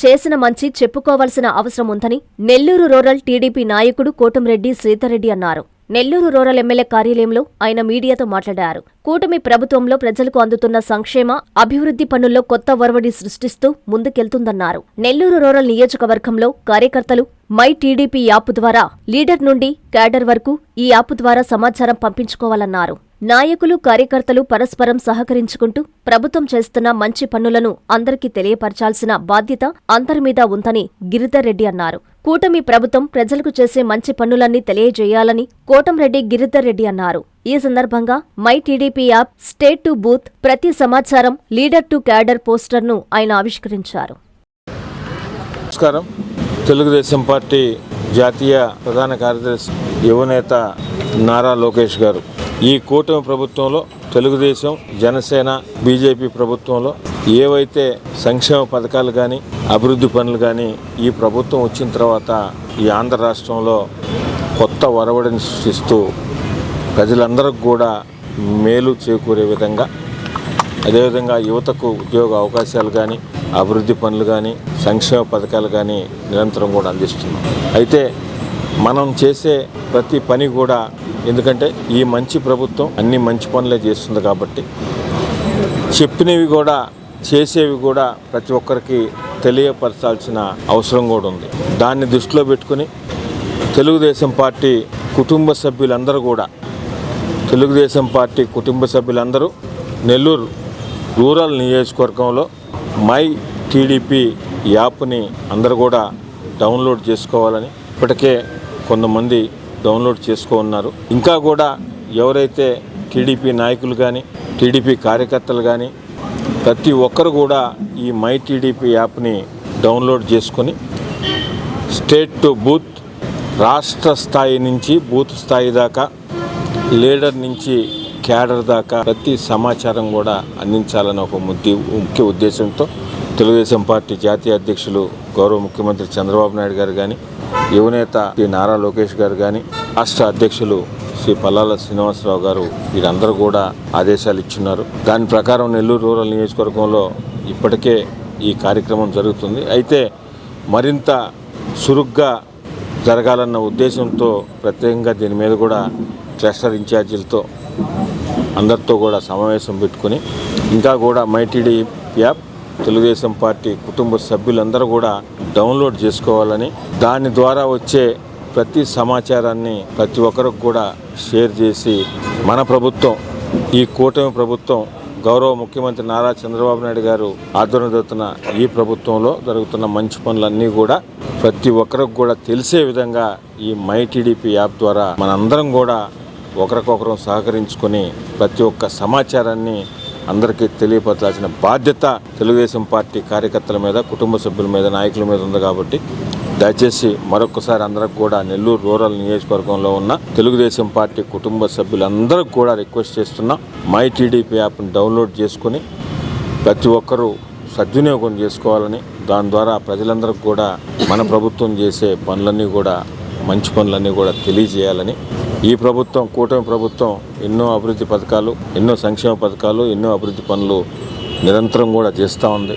చేసిన మంచి చెప్పుకోవాల్సిన అవసరం ఉందని నెల్లూరు రూరల్ టీడీపీ నాయకుడు కోటంరెడ్డి శ్రీధర్రెడ్డి అన్నారు. నెల్లూరు రూరల్ ఎమ్మెల్యే కార్యాలయంలో ఆయన మీడియాతో మాట్లాడారు. కూటమి ప్రభుత్వంలో ప్రజలకు అందుతున్న సంక్షేమ అభివృద్ధి పనుల్లో కొత్త ఒరవడి సృష్టిస్తూ ముందుకెళ్తుందన్నారు. నెల్లూరు రూరల్ నియోజకవర్గంలో కార్యకర్తలు మై టీడీపీ యాప్ ద్వారా లీడర్ నుండి క్యాడర్ వరకు ఈ యాప్ ద్వారా సమాచారం పంపించుకోవాలన్నారు. నాయకులు కార్యకర్తలు పరస్పరం సహకరించుకుంటూ ప్రభుత్వం చేస్తున్న మంచి పనులను అందరికీ తెలియపరచాల్సిన బాధ్యత అందరిమీద ఉందని గిరిధర్రెడ్డి అన్నారు. కూటమి ప్రభుత్వం ప్రజలకు చేసే మంచి పనులన్నీ తెలియజేయాలని కోటంరెడ్డి గిరిధర్రెడ్డి అన్నారు. ఈ సందర్భంగా my TDP app state to booth ప్రతి సమాచారం లీడర్ టు క్యాడర్ పోస్టర్ను ఆయన ఆవిష్కరించారు. నమస్కారం. తెలుగుదేశం పార్టీ జాతీయ ప్రధాన కార్యదర్శి యువనేత నారా లోకేష్ గారు. ఈ కూటమి ప్రభుత్వంలో తెలుగుదేశం జనసేన బీజేపీ ప్రభుత్వంలో ఏవైతే సంక్షేమ పథకాలు కానీ అభివృద్ధి పనులు కానీ ఈ ప్రభుత్వం వచ్చిన తర్వాత ఈ ఆంధ్ర రాష్ట్రంలో కొత్త ఒరవడిని సృష్టిస్తూ ప్రజలందరికీ కూడా మేలు చేకూరే విధంగా అదేవిధంగా యువతకు ఉద్యోగ అవకాశాలు కానీ అభివృద్ధి పనులు కానీ సంక్షేమ పథకాలు కానీ నిరంతరం కూడా అందిస్తున్నాం. అయితే మనం చేసే ప్రతి పని కూడా ఎందుకంటే ఈ మంచి ప్రభుత్వం అన్ని మంచి పనులే చేస్తుంది కాబట్టి చెప్పినవి కూడా చేసేవి కూడా ప్రతి ఒక్కరికి తెలియపరచాల్సిన అవసరం కూడా ఉంది. దాన్ని దృష్టిలో పెట్టుకుని తెలుగుదేశం పార్టీ కుటుంబ సభ్యులందరూ కూడా తెలుగుదేశం పార్టీ కుటుంబ సభ్యులందరూ నెల్లూరు రూరల్ నియోజకవర్గంలో మై టీడీపీ యాప్ని అందరూ కూడా డౌన్లోడ్ చేసుకోవాలని ఇప్పటికే కొంతమంది డౌన్లోడ్ చేసుకో ఉన్నారు. ఇంకా కూడా ఎవరైతే టీడీపీ నాయకులు కానీ టీడీపీ కార్యకర్తలు కానీ ప్రతి ఒక్కరు కూడా ఈ మై టీడీపీ యాప్ని డౌన్లోడ్ చేసుకొని స్టేట్ టు బూత్ రాష్ట్ర స్థాయి నుంచి బూత్ స్థాయి దాకా లీడర్ నుంచి క్యాడర్ దాకా ప్రతి సమాచారం కూడా అందించాలని ఒక ముద్ది ముఖ్య ఉద్దేశంతో తెలుగుదేశం పార్టీ జాతీయ అధ్యక్షులు గౌరవ ముఖ్యమంత్రి చంద్రబాబు నాయుడు గారు కానీ యువనేత శ్రీ నారా లోకేష్ గారు కానీ రాష్ట్ర అధ్యక్షులు శ్రీ పల్లాల శ్రీనివాసరావు గారు వీరందరూ కూడా ఆదేశాలు ఇచ్చున్నారు. దాని ప్రకారం నెల్లూరు రూరల్ నియోజకవర్గంలో ఇప్పటికే ఈ కార్యక్రమం జరుగుతుంది. అయితే మరింత చురుగ్గా జరగాలన్న ఉద్దేశంతో ప్రత్యేకంగా దీని మీద కూడా క్లస్టర్ ఇన్ఛార్జీలతో అందరితో కూడా సమావేశం పెట్టుకుని ఇంకా కూడా మైటీడీ యాప్ తెలుగుదేశం పార్టీ కుటుంబ సభ్యులందరూ కూడా డౌన్లోడ్ చేసుకోవాలని దాని ద్వారా వచ్చే ప్రతి సమాచారాన్ని ప్రతి ఒక్కరికి కూడా షేర్ చేసి మన ప్రభుత్వం ఈ కూటమి ప్రభుత్వం గౌరవ ముఖ్యమంత్రి నారా చంద్రబాబు నాయుడు గారు ఆధ్వర్యం జరుగుతున్న ఈ ప్రభుత్వంలో జరుగుతున్న మంచి పనులన్నీ కూడా ప్రతి ఒక్కరికి కూడా తెలిసే విధంగా ఈ మై టీడీపీ యాప్ ద్వారా మనందరం కూడా ఒకరికొకరం సహకరించుకొని ప్రతి ఒక్క సమాచారాన్ని అందరికీ తెలియపరచాల్సిన బాధ్యత తెలుగుదేశం పార్టీ కార్యకర్తల మీద కుటుంబ సభ్యుల మీద నాయకుల మీద ఉంది కాబట్టి దయచేసి మరొకసారి అందరికి కూడా నెల్లూరు రూరల్ నియోజకవర్గంలో ఉన్న తెలుగుదేశం పార్టీ కుటుంబ సభ్యులందరికీ కూడా రిక్వెస్ట్ చేస్తున్నా మై టీడీపీ యాప్ని డౌన్లోడ్ చేసుకుని ప్రతి ఒక్కరూ సద్వినియోగం చేసుకోవాలని దాని ద్వారా ప్రజలందరికీ కూడా మన ప్రభుత్వం చేసే పనులన్నీ కూడా మంచి పనులన్నీ కూడా తెలియజేయాలని ఈ ప్రభుత్వం కూటమి ప్రభుత్వం ఎన్నో అభివృద్ధి పథకాలు ఎన్నో సంక్షేమ పథకాలు ఎన్నో అభివృద్ధి పనులు నిరంతరం కూడా చేస్తూ ఉంది.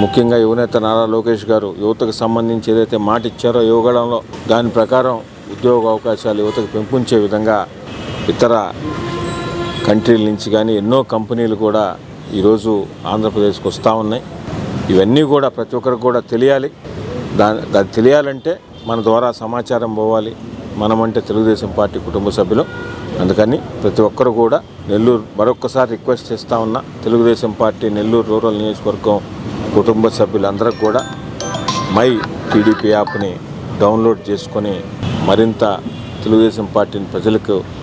ముఖ్యంగా యువనేత నారా లోకేష్ గారు యువతకు సంబంధించి ఏదైతే మాట ఇచ్చారో యువగడంలో దాని ప్రకారం ఉద్యోగ అవకాశాలు యువతకు పెంపొంచే విధంగా ఇతర కంట్రీల నుంచి కానీ ఎన్నో కంపెనీలు కూడా ఈరోజు ఆంధ్రప్రదేశ్కి వస్తూ ఉన్నాయి. ఇవన్నీ కూడా ప్రతి ఒక్కరికి కూడా తెలియాలి. దాని అది తెలియాలంటే మన ద్వారా సమాచారం పోవాలి. మనమంటే తెలుగుదేశం పార్టీ కుటుంబ సభ్యులు. అందుకని ప్రతి ఒక్కరు కూడా నెల్లూరు మరొక్కసారి రిక్వెస్ట్ చేస్తూ ఉన్నా తెలుగుదేశం పార్టీ నెల్లూరు రూరల్ నియోజకవర్గం కుటుంబ సభ్యులందరికీ కూడా మై టీడీపీ యాప్ని డౌన్లోడ్ చేసుకొని మరింత తెలుగుదేశం పార్టీని ప్రజలకు